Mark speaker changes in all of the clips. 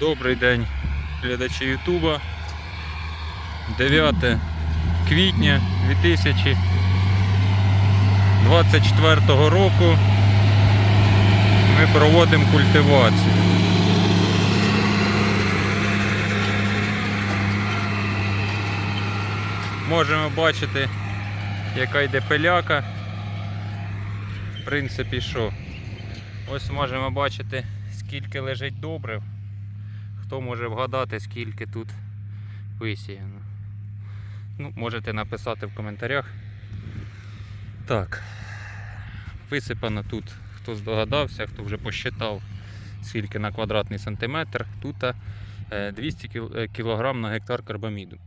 Speaker 1: Добрий день, глядачі Ютуба. 9 квітня 2024 року ми проводимо культивацію. Можемо бачити, яка йде пиляка. В принципі, що? Ось можемо бачити, скільки лежить добрив. Хто може вгадати, скільки тут висіяно. Ну, можете написати в коментарях. Так. Висипано тут, хто здогадався, хто вже посчитав, скільки на квадратний сантиметр. Тут е, 200 е, кг на гектар карбаміду.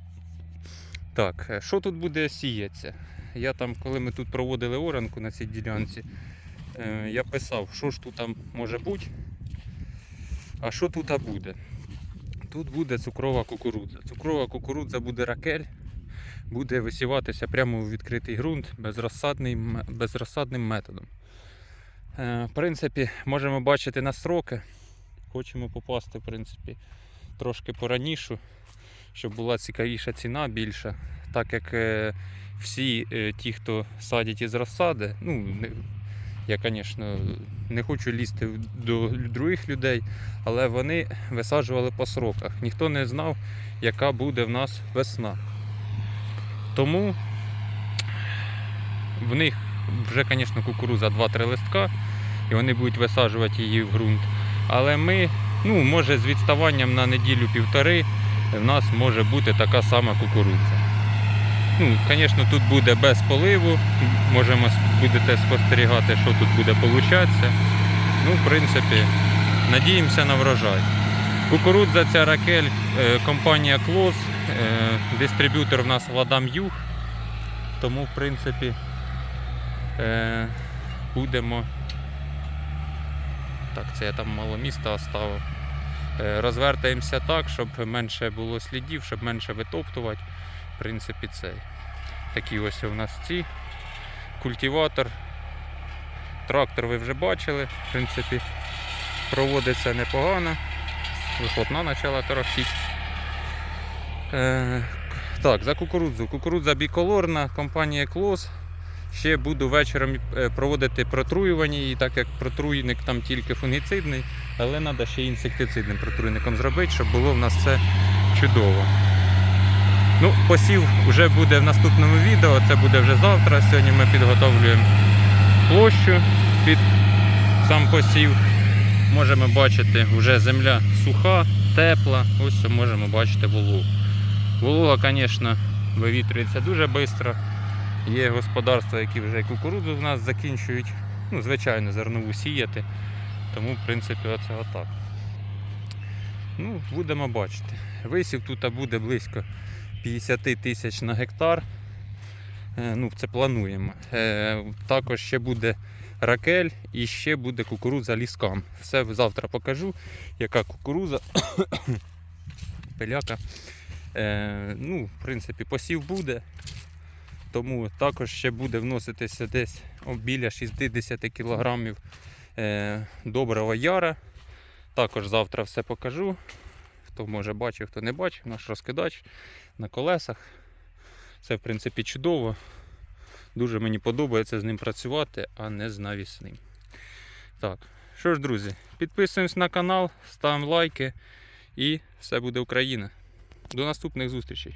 Speaker 1: Так, е, що тут буде сіятися? Я там, коли ми тут проводили оранку на цій ділянці, е, я писав, що ж тут там може бути, а що тут буде. Тут буде цукрова кукурудза. Цукрова кукурудза буде ракель, буде висіватися прямо у відкритий ґрунт безрозсадний, м- безрозсадним методом. Е, В принципі, можемо бачити на строки. Хочемо попасти, в принципі, трошки пораніше, щоб була цікавіша ціна більша. Так як е, всі е, ті, хто садять із розсади, ну, я, звісно, не хочу лізти до других людей, але вони висаджували по сроках. Ніхто не знав, яка буде в нас весна. Тому в них вже, звісно, кукуруза 2-3 листка, і вони будуть висаджувати її в ґрунт. Але ми, ну, може, з відставанням на неділю-півтори в нас може бути така сама кукурудза. Ну, звісно, тут буде без поливу, можемо будете спостерігати, що тут буде получатися. Ну, в принципі, надіємося на врожай. Кукурудза ця ракель, е, компанія Клос, е, дистриб'ютор в нас Ладам Юг. Тому, в принципі, е, будемо. Так, це я там мало міста оставив. Розвертаємося так, щоб менше було слідів, щоб менше витоптувати. Принципі, цей. Такі ось у нас ці. Культиватор. Трактор ви вже бачили. В принципі, проводиться непогано. Вихлопна почала торохтіти. Е, так, за кукурудзу. Кукурудза біколорна, компанія Клос. Ще буду вечором е, проводити протруювання, і так як протруйник там тільки фунгіцидний, але треба ще інсектицидним протруйником зробити, щоб було в нас все чудово. Ну, посів вже буде в наступному відео, це буде вже завтра. Сьогодні ми підготовлюємо площу під сам посів. Можемо бачити, вже земля суха, тепла. Ось можемо бачити вологу. Волога, звісно, вивітрюється дуже швидко. Є господарства, які вже і кукурудзу в нас закінчують. Ну, звичайно, зернову сіяти. Тому, в принципі, оце отак. Ну, будемо бачити. Висів тут буде близько 50 тисяч на гектар. Е, Ну, це плануємо. Е, Також ще буде ракель і ще буде кукурудза ліскам. Все завтра покажу, яка кукурудза, пиляка. Е, ну, в принципі, посів буде. Тому також ще буде вноситися десь біля 60 кг доброго яра. Також завтра все покажу. Хто може бачив, хто не бачив, наш розкидач на колесах. Це в принципі чудово. Дуже мені подобається з ним працювати, а не з навісним. Так, що ж, друзі, підписуємось на канал, ставимо лайки і все буде Україна. До наступних зустрічей.